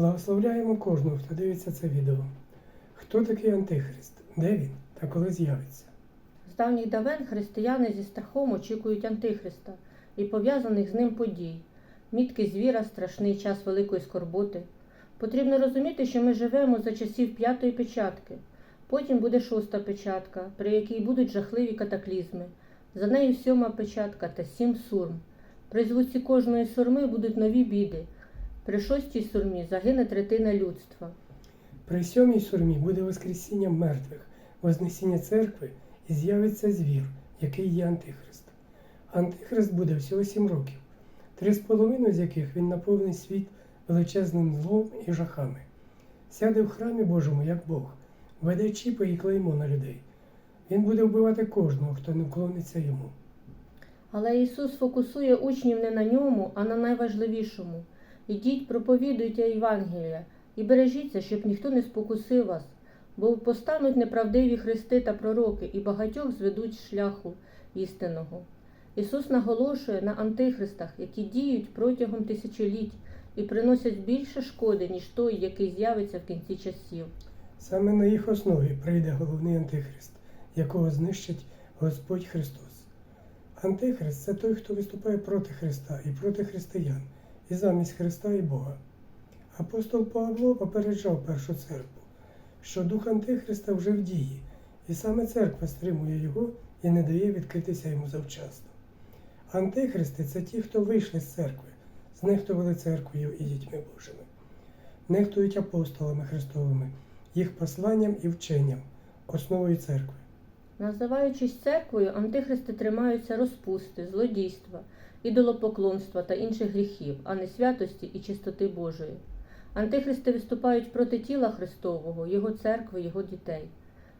Благословляємо кожного, хто дивиться це відео. Хто такий Антихрист? Де він та коли з'явиться? З давніх давен християни зі страхом очікують Антихриста і пов'язаних з ним подій. Мітки звіра, страшний час великої скорботи. Потрібно розуміти, що ми живемо за часів п'ятої печатки. Потім буде шоста печатка, при якій будуть жахливі катаклізми. За нею сьома печатка та сім сурм. При звуці кожної сурми будуть нові біди. При шостій сурмі загине третина людства. При сьомій сурмі буде Воскресіння мертвих, Вознесіння церкви і з'явиться звір, який є Антихрист. Антихрист буде всього сім років, три з половиною з яких він наповнить світ величезним злом і жахами. Сяде в храмі Божому, як Бог, веде чіпи і клеймо на людей. Він буде вбивати кожного, хто не вклониться йому. Але Ісус фокусує учнів не на ньому, а на найважливішому. Ідіть, проповідуйте Євангелія і бережіться, щоб ніхто не спокусив вас, бо постануть неправдиві христи та пророки, і багатьох зведуть з шляху істинного. Ісус наголошує на антихристах, які діють протягом тисячоліть і приносять більше шкоди, ніж той, який з'явиться в кінці часів. Саме на їх основі прийде головний Антихрист, якого знищить Господь Христос. Антихрист це той, хто виступає проти Христа і проти християн, і замість Христа і Бога. Апостол Павло попереджав першу церкву, що дух Антихриста вже в дії, і саме церква стримує його і не дає відкритися йому завчасно. Антихристи це ті, хто вийшли з церкви, знехтували церквою і дітьми Божими, нехтують апостолами Христовими, їх посланням і вченням, основою церкви. Називаючись церквою, антихристи тримаються розпусти, злодійства, ідолопоклонства та інших гріхів, а не святості і чистоти Божої. Антихристи виступають проти тіла Христового, Його церкви, Його дітей.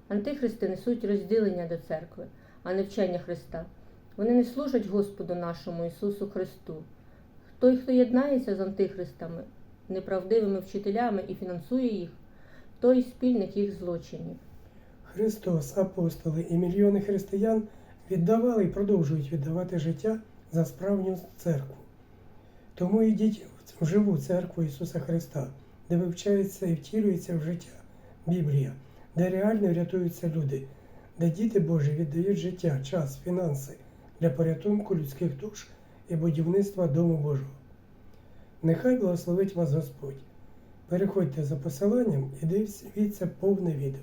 Антихристи несуть розділення до церкви, а не вчення Христа. Вони не служать Господу нашому Ісусу Христу. Той, хто єднається з антихристами, неправдивими вчителями і фінансує їх, той спільник їх злочинів. Христос, апостоли і мільйони християн віддавали і продовжують віддавати життя за справжню церкву. Тому йдіть в живу церкву Ісуса Христа, де вивчається і втілюється в життя Біблія, де реально рятуються люди, де діти Божі віддають життя, час, фінанси для порятунку людських душ і будівництва Дому Божого. Нехай благословить вас Господь. Переходьте за посиланням і дивіться повне відео.